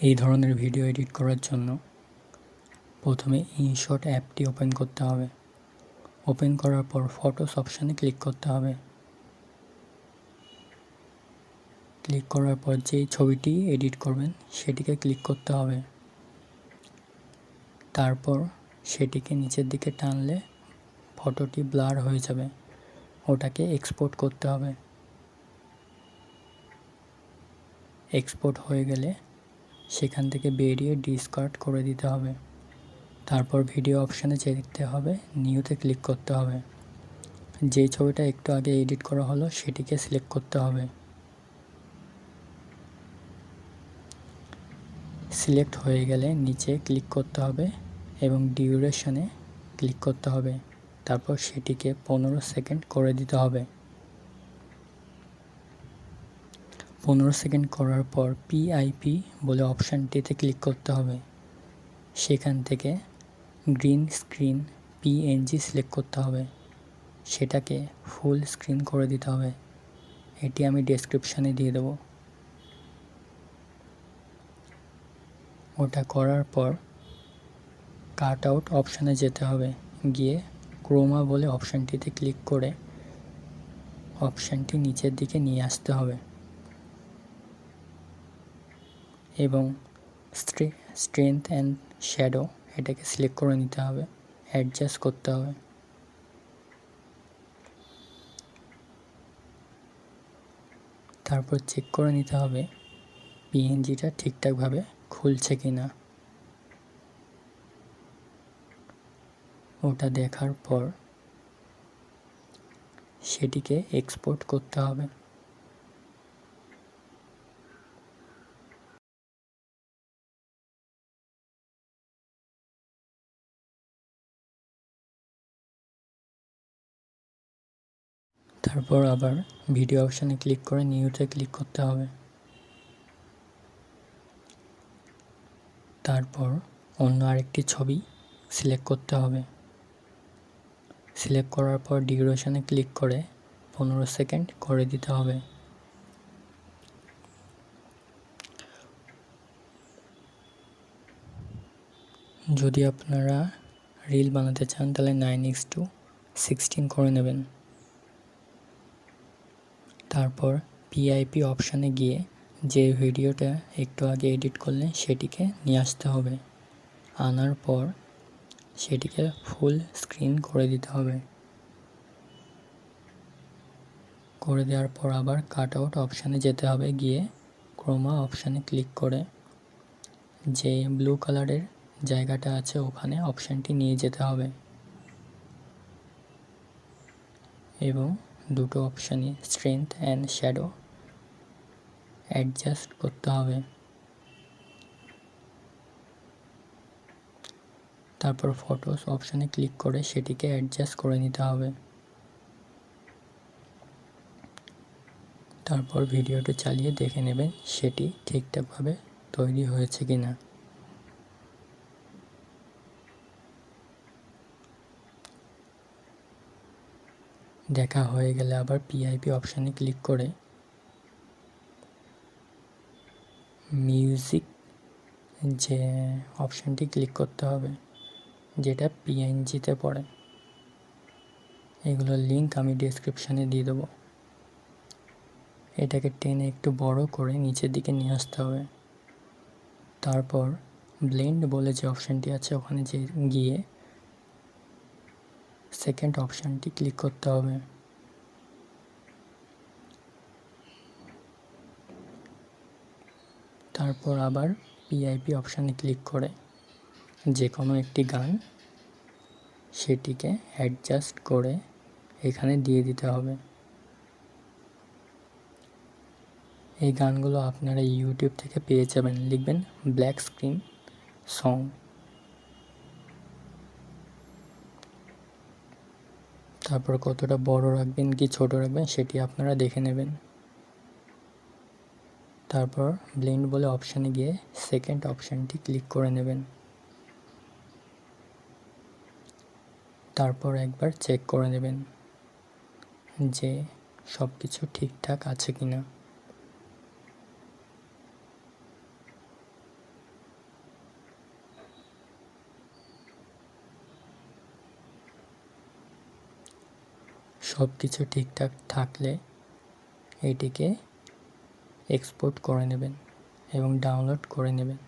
এই ধরনের video edit করার জন্য প্রথমে ইনশট অ্যাপটি ওপেন করতে হবে। ওপেন করার পর ফটোস অপশানে ক্লিক করতে হবে। ক্লিক করার পর যেই ছবিটি এডিট করবেন, সেটিকে ক্লিক করতে হবে। তারপর সেটিকে নিচের দিকে টানলে ফটোটি ব্লার হয়ে যাবে। ওটাকে এক্সপোর্ট করতে হবে। এক্সপোর্ট হয়ে গেলে সেখান থেকে বেরিয়ে ডিসকার্ড করে দিতে হবে। তারপর ভিডিও অপশানে যেতে হবে নিউতে ক্লিক করতে হবে। যে ছবিটা একটু আগে এডিট করা হলো, সেটিকে সিলেক্ট করতে হবে। সিলেক্ট হয়ে গেলে নিচে ক্লিক করতে হবে এবং ডিউরেশনে ক্লিক করতে হবে। তারপর সেটিকে পনেরো সেকেন্ড করে দিতে হবে। পনেরো সেকেন্ড করার পর পিআইপি বলে অপশানটিতে ক্লিক করতে হবে। সেখান থেকে গ্রিন স্ক্রিন পিএনজি সিলেক্ট করতে হবে। সেটাকে ফুল স্ক্রিন করে দিতে হবে। এটি আমি ডেসক্রিপশানে দিয়ে দেবো। ওটা করার পর কাট আউট অপশানে যেতে হবে। গিয়ে ক্রোমা বলে অপশানটিতে ক্লিক করে অপশানটি নিচের দিকে নিয়ে আসতে হবে। এবং স্ট্রি স্ট্রেংথ অ্যান্ড শ্যাডো এটাকে সিলেক্ট করে নিতে হবে অ্যাডজাস্ট করতে হবে। তারপর চেক করে নিতে হবে পিএনজিটা ঠিকঠাকভাবে খুলছে কি না ওটা দেখার পর সেটিকে এক্সপোর্ট করতে হবে। তারপর আবার ভিডিও অপশানে ক্লিক করে নিউতে ক্লিক করতে হবে। তারপর অন্য আরেকটি ছবি সিলেক্ট করতে হবে। সিলেক্ট করার পর ডিউরেশনে ক্লিক করে পনেরো সেকেন্ড করে দিতে হবে। যদি আপনারা রিল বানাতে চান তাহলে নাইন এক্স টু সিক্সটিন করে নেবেন। তারপর পিআইপি অপশানে গিয়ে যে ভিডিওটা একটু আগে এডিট করলেন সেটিকে নিয়ে আসতে হবে। আনার পর সেটিকে ফুল স্ক্রিন করে দিতে হবে। করে দেওয়ার পর আবার কাট আউট অপশানে যেতে হবে, গিয়ে ক্রোমা অপশানে ক্লিক করে যে ব্লু কালারের জায়গাটা আছে ওখানে অপশানটি নিয়ে যেতে হবে। এবং দুটো অপশানই স্ট্রেংথ অ্যান্ড শ্যাডো অ্যাডজাস্ট করতে হবে। তারপর ফটোস অপশানে ক্লিক করে সেটিকে অ্যাডজাস্ট করে নিতে হবে। তারপর ভিডিওটি চালিয়ে দেখে নেবেন সেটি ঠিকঠাকভাবে তৈরি হয়েছে কি না দেখা হয়ে গেলে আবার পিআইপি অপশানে ক্লিক করে মিউজিক যে অপশানটি ক্লিক করতে হবে, যেটা পিএনজিতে পড়ে। এগুলোর লিঙ্ক আমি ডিসক্রিপশানে দিয়ে দেবো। এটাকে টেনে একটু বড় করে নিচের দিকে নিয়ে আসতে হবে। তারপর ব্লেন্ড বলে যে অপশানটি আছে, ওখানে যে গিয়ে সেকেন্ড অপশানটি ক্লিক করতে হবে। তারপর আবার পিআইপি অপশানে ক্লিক করে যে কোনো একটি গান সেটিকে অ্যাডজাস্ট করে এখানে দিয়ে দিতে হবে। এই গানগুলো আপনারা ইউটিউব থেকে পেয়ে যাবেন। লিখবেন ব্ল্যাক স্ক্রিন সং তারপর কতটা বড় রাখবেন, কি ছোট রাখবেন সেটি আপনারা দেখে নেবেন। তারপর ব্লেন্ড বলে অপশানে গিয়ে সেকেন্ড অপশানটি ক্লিক করে নেবেন। তারপর একবার চেক করে নেবেন যে সব কিছু ঠিকঠাক আছে কি না সব কিছু ঠিকঠাক থাকলে এটিকে এক্সপোর্ট করে নেবেন এবং ডাউনলোড করে নেবেন।